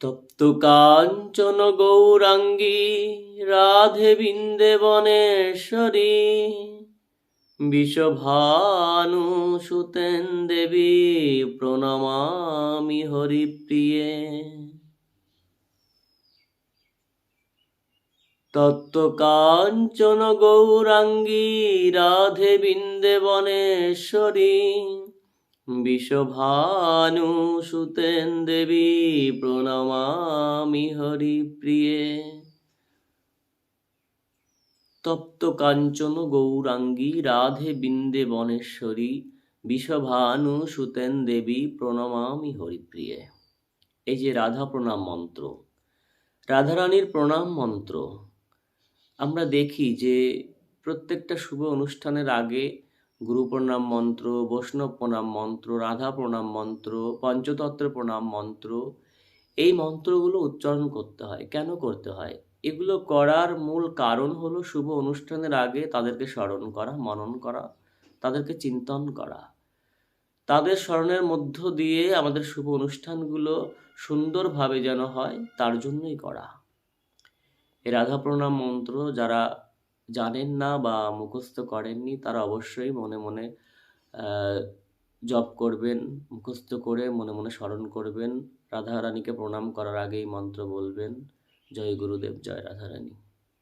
তপ্ত কাঞ্চন গৌরাঙ্গী, রাধে বিন্দে বনেশ্বরী বিষভানু সুতেন দেবী, প্রণমামি হরিপ্রিয়ে। তত্ত্ব কাঞ্চন গৌরাঙ্গী, রাধে বিন্দে বনেশ্বরী বিষভানু সুতেন দেবী প্রণমামি হরিপ্রিয়ে তপ্ত কাঞ্চন গৌরাঙ্গী রাধে বিন্দে বনেশ্বরী বিষভানু সুতেন দেবী প্রণমামি হরিপ্রিয়ে এই যে রাধা প্রণাম মন্ত্র রাধারানীর প্রণাম মন্ত্র, আমরা দেখি যে প্রত্যেকটা শুভ অনুষ্ঠানের আগে গুরু প্রণাম মন্ত্র বৈষ্ণব প্রণাম মন্ত্র রাধা প্রণাম মন্ত্র পঞ্চতত্ত্ব প্রণাম মন্ত্র। এই মন্ত্রগুলো উচ্চারণ করতে হয়। কেন করতে হয়? এগুলো করার মূল কারণ হলো শুভ অনুষ্ঠানের আগে তাদেরকে স্মরণ করা, মনন করা, তাদেরকে চিন্তন করা। তাদের স্মরণের মধ্য দিয়ে আমাদের শুভ অনুষ্ঠানগুলো সুন্দরভাবে যেন হয়, তার জন্যই করা। এই রাধা প্রণাম মন্ত্র যারা জানেন না বা মুখস্থ করেননি, তারা অবশ্যই মনে মনে জপ করবেন, মুখস্থ করে মনে মনে স্মরণ করবেন। রাধা রানীকে প্রণাম করার আগেই মন্ত্র বলবেন, জয় গুরুদেব, জয় রাধারানী।